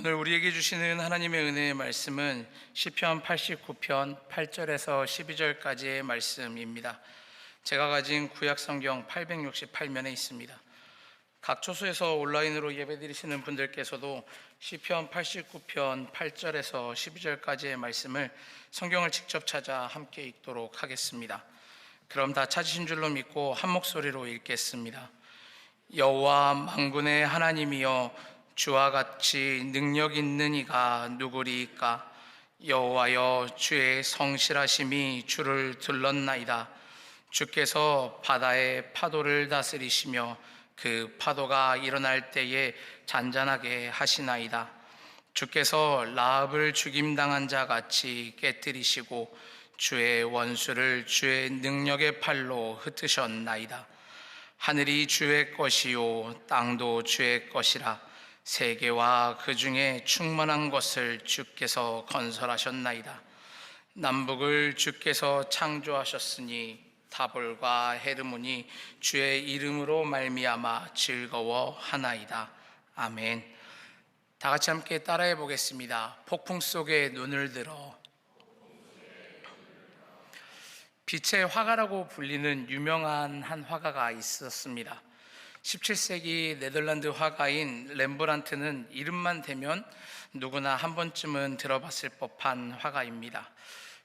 오늘 우리에게 주시는 하나님의 은혜의 말씀은 시편 89편 8절에서 12절까지의 말씀입니다. 제가 가진 구약 성경 868면에 있습니다. 각 초소에서 온라인으로 예배드리시는 분들께서도 시편 89편 8절에서 12절까지의 말씀을 성경을 직접 찾아 함께 읽도록 하겠습니다. 그럼 다 찾으신 줄로 믿고 한 목소리로 읽겠습니다. 여호와 만군의 하나님이여 주와 같이 능력 있는 이가 누구리이까? 여호와여 주의 성실하심이 주를 들렀나이다. 주께서 바다의 파도를 다스리시며 그 파도가 일어날 때에 잔잔하게 하시나이다. 주께서 라합을 죽임당한 자 같이 깨뜨리시고 주의 원수를 주의 능력의 팔로 흩으셨나이다. 하늘이 주의 것이요 땅도 주의 것이라 세계와 그 중에 충만한 것을 주께서 건설하셨나이다. 남북을 주께서 창조하셨으니 다볼과 헤르몬이 주의 이름으로 말미암아 즐거워하나이다. 아멘. 다 같이 함께 따라해 보겠습니다. 폭풍 속에 눈을 들어 빛의 화가라고 불리는 유명한 한 화가가 있었습니다. 17세기 네덜란드 화가인 렘브란트는 이름만 대면 누구나 한 번쯤은 들어봤을 법한 화가입니다.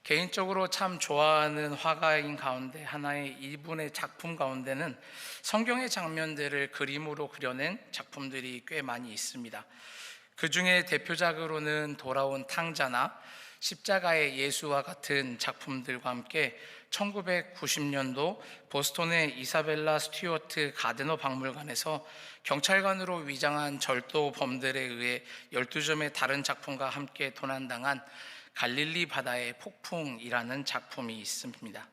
개인적으로 참 좋아하는 화가인 가운데 하나의 이분의 작품 가운데는 성경의 장면들을 그림으로 그려낸 작품들이 꽤 많이 있습니다. 그 중에 대표작으로는 돌아온 탕자나 십자가의 예수와 같은 작품들과 함께 1990년도 보스톤의 이사벨라 스튜어트 가드너 박물관에서 경찰관으로 위장한 절도범들에 의해 12점의 다른 작품과 함께 도난당한 갈릴리 바다의 폭풍이라는 작품이 있습니다.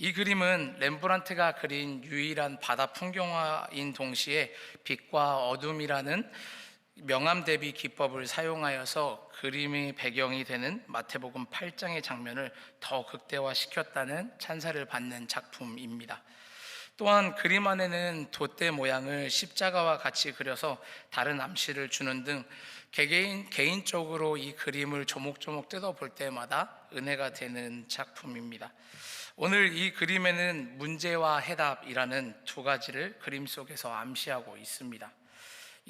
이 그림은 렘브란트가 그린 유일한 바다 풍경화인 동시에 빛과 어둠이라는 명암 대비 기법을 사용하여서 그림의 배경이 되는 마태복음 8장의 장면을 더 극대화시켰다는 찬사를 받는 작품입니다. 또한 그림 안에는 돛대 모양을 십자가와 같이 그려서 다른 암시를 주는 등 개개인 개인적으로 이 그림을 조목조목 뜯어 볼 때마다 은혜가 되는 작품입니다. 오늘 이 그림에는 문제와 해답이라는 두 가지를 그림 속에서 암시하고 있습니다.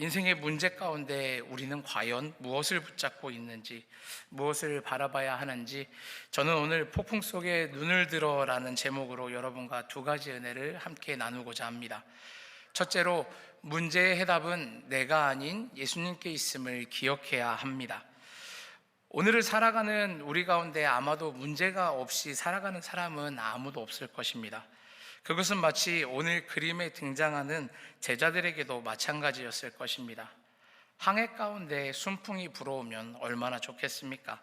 인생의 문제 가운데 우리는 과연 무엇을 붙잡고 있는지, 무엇을 바라봐야 하는지, 저는 오늘 폭풍 속에 눈을 들어라는 제목으로 여러분과 두 가지 은혜를 함께 나누고자 합니다. 첫째로, 문제의 해답은 내가 아닌 예수님께 있음을 기억해야 합니다. 오늘을 살아가는 우리 가운데 아마도 문제가 없이 살아가는 사람은 아무도 없을 것입니다. 그것은 마치 오늘 그림에 등장하는 제자들에게도 마찬가지였을 것입니다. 항해 가운데 순풍이 불어오면 얼마나 좋겠습니까?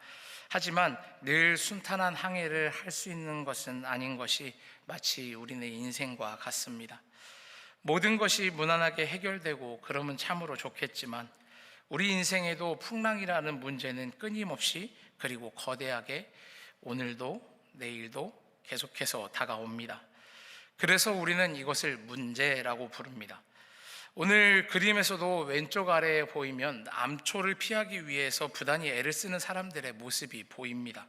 하지만 늘 순탄한 항해를 할 수 있는 것은 아닌 것이 마치 우리네 인생과 같습니다. 모든 것이 무난하게 해결되고 그러면 참으로 좋겠지만 우리 인생에도 풍랑이라는 문제는 끊임없이 그리고 거대하게 오늘도 내일도 계속해서 다가옵니다. 그래서 우리는 이것을 문제라고 부릅니다. 오늘 그림에서도 왼쪽 아래에 보이면 암초를 피하기 위해서 부단히 애를 쓰는 사람들의 모습이 보입니다.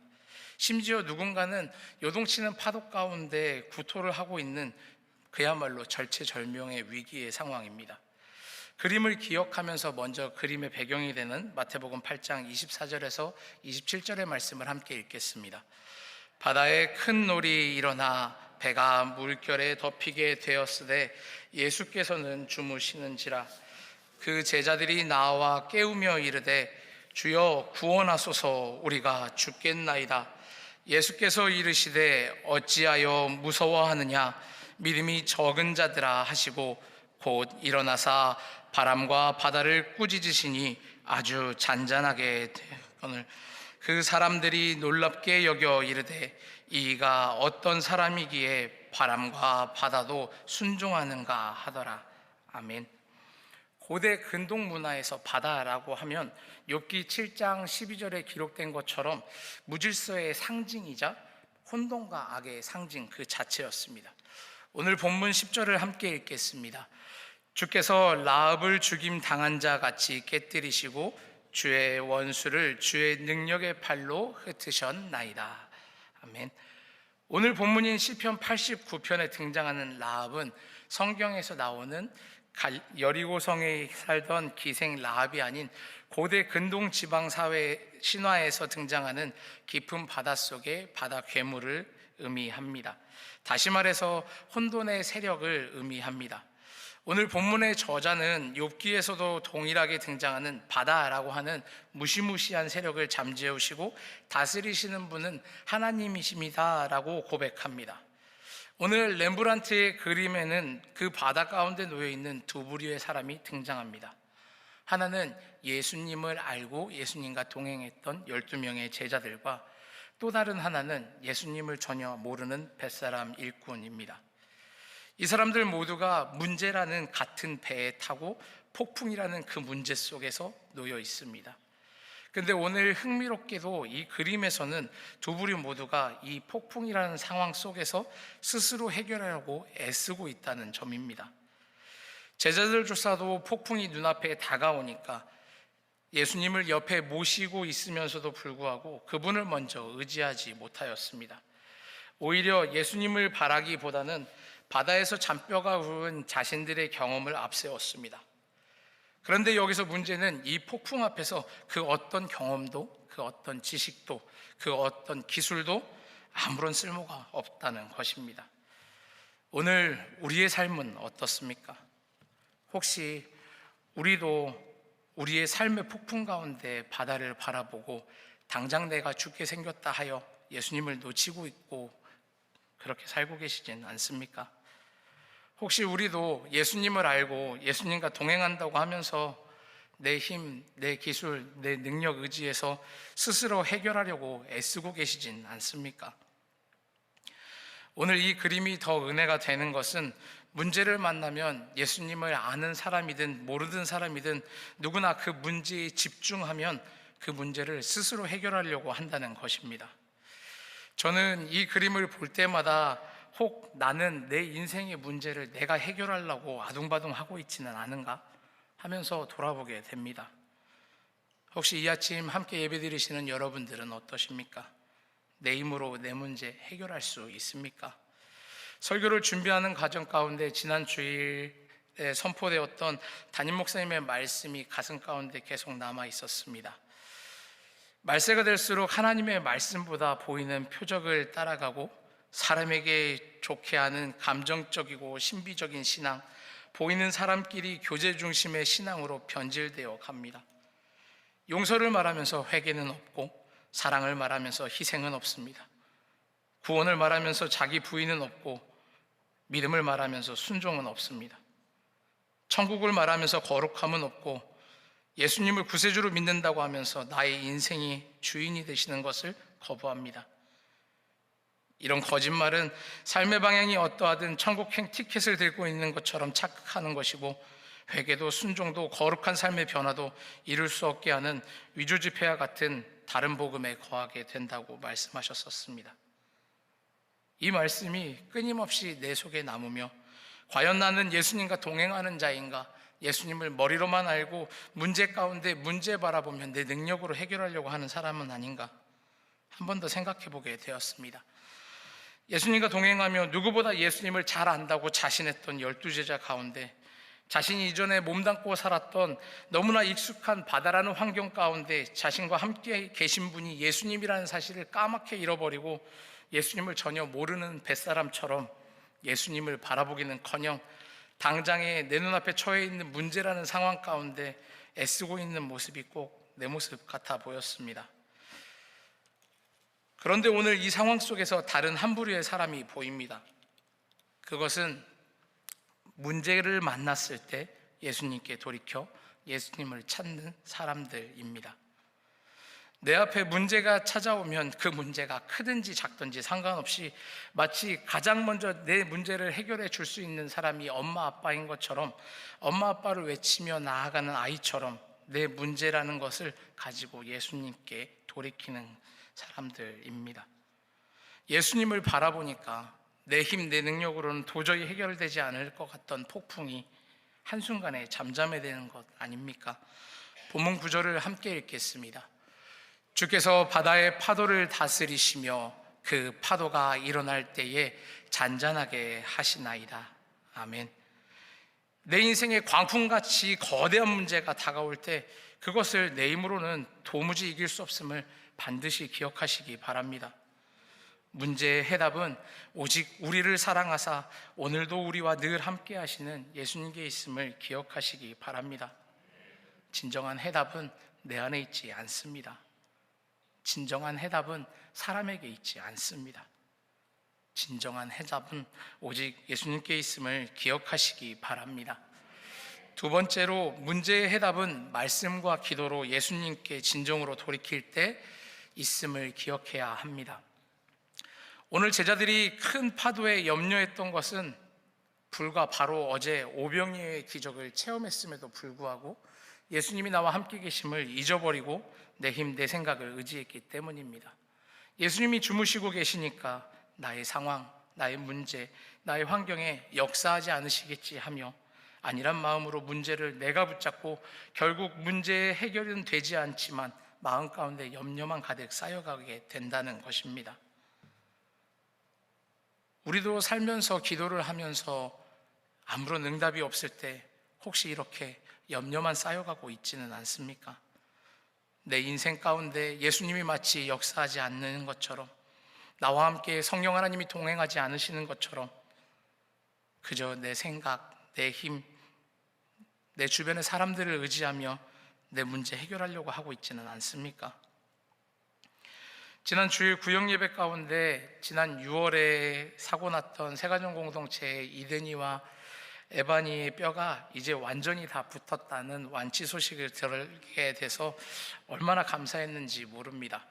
심지어 누군가는 요동치는 파도 가운데 구토를 하고 있는 그야말로 절체절명의 위기의 상황입니다. 그림을 기억하면서 먼저 그림의 배경이 되는 마태복음 8장 24절에서 27절의 말씀을 함께 읽겠습니다. 바다에 큰 놀이 일어나 배가 물결에 덮이게 되었으되 예수께서는 주무시는지라. 그 제자들이 나와 깨우며 이르되 주여 구원하소서. 우리가 죽겠나이다. 예수께서 이르시되 어찌하여 무서워하느냐? 믿음이 적은 자들아 하시고 곧 일어나사 바람과 바다를 꾸짖으시니 아주 잔잔하게 되거늘. 그 사람들이 놀랍게 여겨 이르되 이가 어떤 사람이기에 바람과 바다도 순종하는가 하더라. 아멘. 고대 근동 문화에서 바다라고 하면 욥기 7장 12절에 기록된 것처럼 무질서의 상징이자 혼돈과 악의 상징 그 자체였습니다. 오늘 본문 10절을 함께 읽겠습니다. 주께서 라합을 죽임 당한 자 같이 깨뜨리시고 주의 원수를 주의 능력의 팔로 흩으셨나이다. 아멘. 오늘 본문인 시편 89편에 등장하는 라합은 성경에서 나오는 갈- 여리고 성에 살던 기생 라합이 아닌 고대 근동 지방 사회 신화에서 등장하는 깊은 바닷속의 바다 괴물을 의미합니다. 다시 말해서 혼돈의 세력을 의미합니다. 오늘 본문의 저자는 욥기에서도 동일하게 등장하는 바다라고 하는 무시무시한 세력을 잠재우시고 다스리시는 분은 하나님이십니다라고 고백합니다. 오늘 렘브란트의 그림에는 그 바다 가운데 놓여 있는 두 부류의 사람이 등장합니다. 하나는 예수님을 알고 예수님과 동행했던 12명의 제자들과 또 다른 하나는 예수님을 전혀 모르는 뱃사람 일꾼입니다. 이 사람들 모두가 문제라는 같은 배에 타고 폭풍이라는 그 문제 속에서 놓여 있습니다. 근데 오늘 흥미롭게도 이 그림에서는 두 부류 모두가 이 폭풍이라는 상황 속에서 스스로 해결하려고 애쓰고 있다는 점입니다. 제자들조차도 폭풍이 눈앞에 다가오니까 예수님을 옆에 모시고 있으면서도 불구하고 그분을 먼저 의지하지 못하였습니다. 오히려 예수님을 바라기보다는 바다에서 잔뼈가 부은 자신들의 경험을 앞세웠습니다. 그런데 여기서 문제는 이 폭풍 앞에서 그 어떤 경험도, 그 어떤 지식도, 그 어떤 기술도 아무런 쓸모가 없다는 것입니다. 오늘 우리의 삶은 어떻습니까? 혹시 우리도 우리의 삶의 폭풍 가운데 바다를 바라보고 당장 내가 죽게 생겼다 하여 예수님을 놓치고 있고 그렇게 살고 계시진 않습니까? 혹시 우리도 예수님을 알고 예수님과 동행한다고 하면서 내 힘, 내 기술, 내 능력 의지에서 스스로 해결하려고 애쓰고 계시진 않습니까? 오늘 이 그림이 더 은혜가 되는 것은 문제를 만나면 예수님을 아는 사람이든 모르는 사람이든 누구나 그 문제에 집중하면 그 문제를 스스로 해결하려고 한다는 것입니다. 저는 이 그림을 볼 때마다 혹 나는 내 인생의 문제를 내가 해결하려고 아둥바둥 하고 있지는 않은가 하면서 돌아보게 됩니다. 혹시 이 아침 함께 예배드리시는 여러분들은 어떠십니까? 내 힘으로 내 문제 해결할 수 있습니까? 설교를 준비하는 과정 가운데 지난 주일에 선포되었던 담임 목사님의 말씀이 가슴 가운데 계속 남아 있었습니다. 말세가 될수록 하나님의 말씀보다 보이는 표적을 따라가고 사람에게 좋게 하는 감정적이고 신비적인 신앙, 보이는 사람끼리 교제 중심의 신앙으로 변질되어 갑니다. 용서를 말하면서 회개는 없고 사랑을 말하면서 희생은 없습니다. 구원을 말하면서 자기 부인은 없고 믿음을 말하면서 순종은 없습니다. 천국을 말하면서 거룩함은 없고 예수님을 구세주로 믿는다고 하면서 나의 인생이 주인이 되시는 것을 거부합니다. 이런 거짓말은 삶의 방향이 어떠하든 천국행 티켓을 들고 있는 것처럼 착각하는 것이고 회개도 순종도 거룩한 삶의 변화도 이룰 수 없게 하는 위조 지폐와 같은 다른 복음에 거하게 된다고 말씀하셨었습니다. 이 말씀이 끊임없이 내 속에 남으며 과연 나는 예수님과 동행하는 자인가? 예수님을 머리로만 알고 문제 가운데 문제 바라보면 내 능력으로 해결하려고 하는 사람은 아닌가? 한 번 더 생각해 보게 되었습니다. 예수님과 동행하며 누구보다 예수님을 잘 안다고 자신했던 열두 제자 가운데 자신이 이전에 몸담고 살았던 너무나 익숙한 바다라는 환경 가운데 자신과 함께 계신 분이 예수님이라는 사실을 까맣게 잃어버리고 예수님을 전혀 모르는 뱃사람처럼 예수님을 바라보기는 커녕 당장에 내 눈앞에 처해 있는 문제라는 상황 가운데 애쓰고 있는 모습이 꼭 내 모습 같아 보였습니다. 그런데 오늘 이 상황 속에서 다른 한 부류의 사람이 보입니다. 그것은 문제를 만났을 때 예수님께 돌이켜 예수님을 찾는 사람들입니다. 내 앞에 문제가 찾아오면 그 문제가 크든지 작든지 상관없이 마치 가장 먼저 내 문제를 해결해 줄 수 있는 사람이 엄마 아빠인 것처럼 엄마 아빠를 외치며 나아가는 아이처럼 내 문제라는 것을 가지고 예수님께 돌이키는 사람들입니다. 예수님을 바라보니까 내 힘, 내 능력으로는 도저히 해결되지 않을 것 같던 폭풍이 한순간에 잠잠해 되는 것 아닙니까? 본문 구절을 함께 읽겠습니다. 주께서 바다의 파도를 다스리시며 그 파도가 일어날 때에 잔잔하게 하시나이다. 아멘. 내 인생에 광풍같이 거대한 문제가 다가올 때 그것을 내 힘으로는 도무지 이길 수 없음을 반드시 기억하시기 바랍니다. 문제의 해답은 오직 우리를 사랑하사 오늘도 우리와 늘 함께 하시는 예수님께 있음을 기억하시기 바랍니다. 진정한 해답은 내 안에 있지 않습니다. 진정한 해답은 사람에게 있지 않습니다. 진정한 해답은 오직 예수님께 있음을 기억하시기 바랍니다. 두 번째로 문제의 해답은 말씀과 기도로 예수님께 진정으로 돌이킬 때 있음을 기억해야 합니다. 오늘 제자들이 큰 파도에 염려했던 것은 불과 바로 어제 오병이의 기적을 체험했음에도 불구하고 예수님이 나와 함께 계심을 잊어버리고 내 힘, 내 생각을 의지했기 때문입니다. 예수님이 주무시고 계시니까 나의 상황, 나의 문제, 나의 환경에 역사하지 않으시겠지 하며 아니란 마음으로 문제를 내가 붙잡고 결국 문제의 해결은 되지 않지만 마음 가운데 염려만 가득 쌓여가게 된다는 것입니다. 우리도 살면서 기도를 하면서 아무런 응답이 없을 때 혹시 이렇게 염려만 쌓여가고 있지는 않습니까? 내 인생 가운데 예수님이 마치 역사하지 않는 것처럼 나와 함께 성령 하나님이 동행하지 않으시는 것처럼 그저 내 생각, 내 힘, 내 주변의 사람들을 의지하며 내 문제 해결하려고 하고 있지는 않습니까? 지난 주일 구역 예배 가운데 지난 6월에 사고 났던 세가정 공동체 이든이와 에바니의 뼈가 이제 완전히 다 붙었다는 완치 소식을 들게 돼서 얼마나 감사했는지 모릅니다.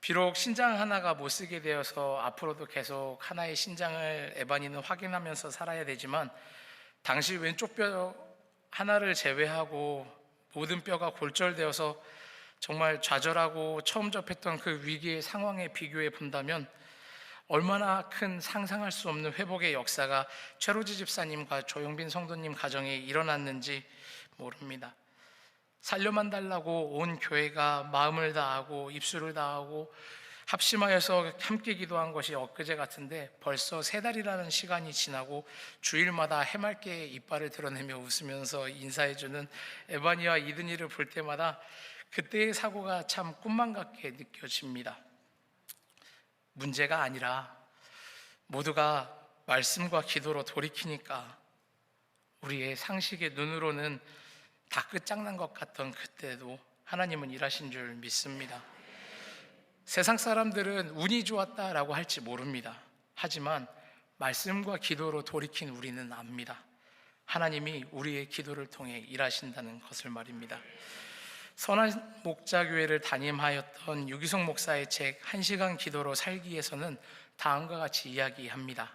비록 신장 하나가 못 쓰게 되어서 앞으로도 계속 하나의 신장을 에바니는 확인하면서 살아야 되지만 당시 왼쪽 뼈 하나를 제외하고 모든 뼈가 골절되어서 정말 좌절하고 처음 접했던 그 위기의 상황에 비교해 본다면 얼마나 큰 상상할 수 없는 회복의 역사가 최로지 집사님과 조용빈 성도님 가정에 일어났는지 모릅니다. 살려만 달라고 온 교회가 마음을 다하고 입술을 다하고 합심하여서 함께 기도한 것이 엊그제 같은데 벌써 세 달이라는 시간이 지나고 주일마다 해맑게 이빨을 드러내며 웃으면서 인사해주는 에바니와 이든이를 볼 때마다 그때의 사고가 참 꿈만 같게 느껴집니다. 문제가 아니라 모두가 말씀과 기도로 돌이키니까 우리의 상식의 눈으로는 다 끝장난 것 같던 그때도 하나님은 일하신 줄 믿습니다. 세상 사람들은 운이 좋았다라고 할지 모릅니다. 하지만 말씀과 기도로 돌이킨 우리는 압니다. 하나님이 우리의 기도를 통해 일하신다는 것을 말입니다. 선한 목자교회를 담임하였던 유기성 목사의 책 한시간 기도로 살기에서는 다음과 같이 이야기합니다.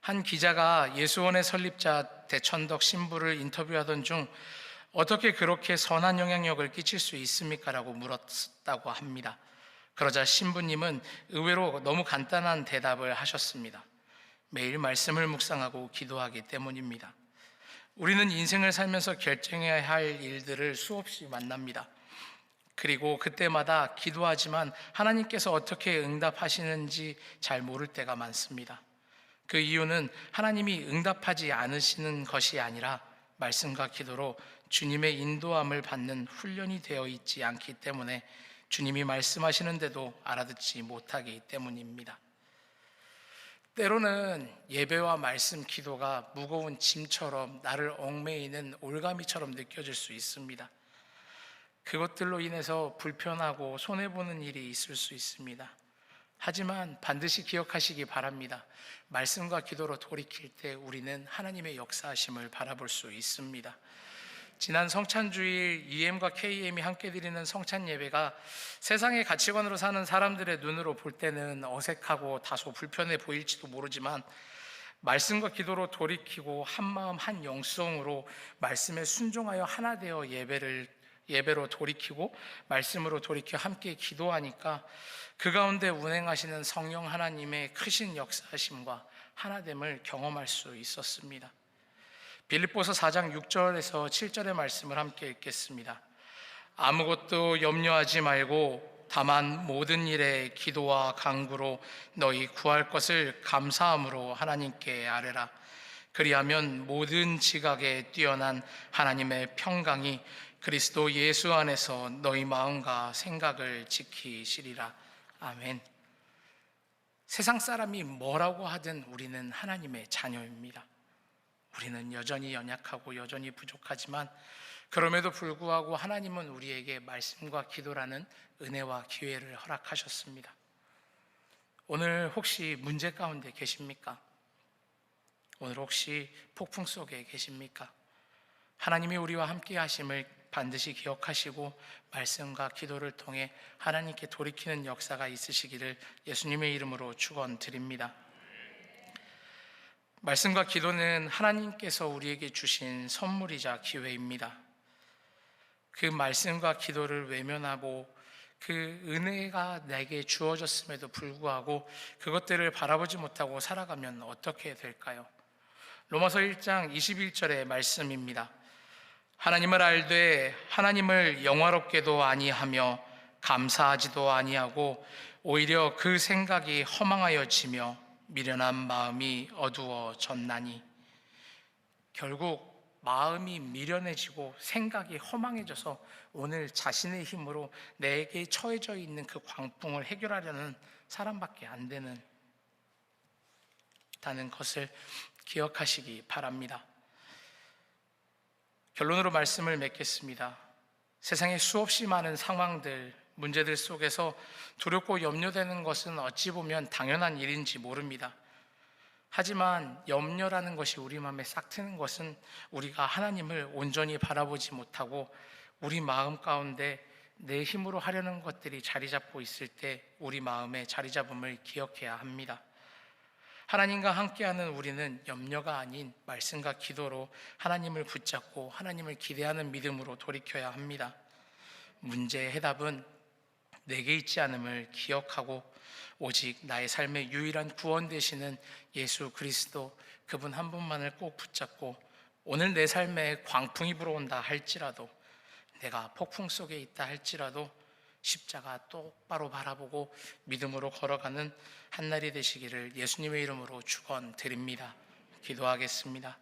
한 기자가 예수원의 설립자 대천덕 신부를 인터뷰하던 중 어떻게 그렇게 선한 영향력을 끼칠 수 있습니까? 라고 물었다고 합니다. 그러자 신부님은 의외로 너무 간단한 대답을 하셨습니다. 매일 말씀을 묵상하고 기도하기 때문입니다. 우리는 인생을 살면서 결정해야 할 일들을 수없이 만납니다. 그리고 그때마다 기도하지만 하나님께서 어떻게 응답하시는지 잘 모를 때가 많습니다. 그 이유는 하나님이 응답하지 않으시는 것이 아니라 말씀과 기도로 주님의 인도함을 받는 훈련이 되어 있지 않기 때문에 주님이 말씀하시는데도 알아듣지 못하기 때문입니다. 때로는 예배와 말씀 기도가 무거운 짐처럼 나를 얽매이는 올가미처럼 느껴질 수 있습니다. 그것들로 인해서 불편하고 손해보는 일이 있을 수 있습니다. 하지만 반드시 기억하시기 바랍니다. 말씀과 기도로 돌이킬 때 우리는 하나님의 역사하심을 바라볼 수 있습니다. 지난 성찬주일 EM과 KM이 함께 드리는 성찬 예배가 세상의 가치관으로 사는 사람들의 눈으로 볼 때는 어색하고 다소 불편해 보일지도 모르지만 말씀과 기도로 돌이키고 한 마음 한 영성으로 말씀에 순종하여 하나 되어 예배를 예배로 돌이키고 말씀으로 돌이켜 함께 기도하니까 그 가운데 운행하시는 성령 하나님의 크신 역사하심과 하나됨을 경험할 수 있었습니다. 빌립보서 4장 6절에서 7절의 말씀을 함께 읽겠습니다. 아무것도 염려하지 말고 다만 모든 일에 기도와 간구로 너희 구할 것을 감사함으로 하나님께 아뢰라. 그리하면 모든 지각에 뛰어난 하나님의 평강이 그리스도 예수 안에서 너희 마음과 생각을 지키시리라. 아멘. 세상 사람이 뭐라고 하든 우리는 하나님의 자녀입니다. 우리는 여전히 연약하고 여전히 부족하지만 그럼에도 불구하고 하나님은 우리에게 말씀과 기도라는 은혜와 기회를 허락하셨습니다. 오늘 혹시 문제 가운데 계십니까? 오늘 혹시 폭풍 속에 계십니까? 하나님이 우리와 함께 하심을 반드시 기억하시고 말씀과 기도를 통해 하나님께 돌이키는 역사가 있으시기를 예수님의 이름으로 축원드립니다. 말씀과 기도는 하나님께서 우리에게 주신 선물이자 기회입니다. 그 말씀과 기도를 외면하고 그 은혜가 내게 주어졌음에도 불구하고 그것들을 바라보지 못하고 살아가면 어떻게 될까요? 로마서 1장 21절의 말씀입니다. 하나님을 알되 하나님을 영화롭게도 아니하며 감사하지도 아니하고 오히려 그 생각이 허망하여지며 미련한 마음이 어두워졌나니 결국 마음이 미련해지고 생각이 허망해져서 오늘 자신의 힘으로 내게 처해져 있는 그 광풍을 해결하려는 사람밖에 안 되는 다는 것을 기억하시기 바랍니다. 결론으로 말씀을 맺겠습니다. 세상에 수없이 많은 상황들, 문제들 속에서 두렵고 염려되는 것은 어찌 보면 당연한 일인지 모릅니다. 하지만 염려라는 것이 우리 마음에 싹 트는 것은 우리가 하나님을 온전히 바라보지 못하고 우리 마음 가운데 내 힘으로 하려는 것들이 자리 잡고 있을 때 우리 마음에 자리 잡음을 기억해야 합니다. 하나님과 함께하는 우리는 염려가 아닌 말씀과 기도로 하나님을 붙잡고 하나님을 기대하는 믿음으로 돌이켜야 합니다. 문제의 해답은 내게 있지 않음을 기억하고 오직 나의 삶의 유일한 구원 되시는 예수 그리스도 그분 한 분만을 꼭 붙잡고 오늘 내 삶에 광풍이 불어온다 할지라도 내가 폭풍 속에 있다 할지라도 십자가 똑바로 바라보고 믿음으로 걸어가는 한날이 되시기를 예수님의 이름으로 축원드립니다. 기도하겠습니다.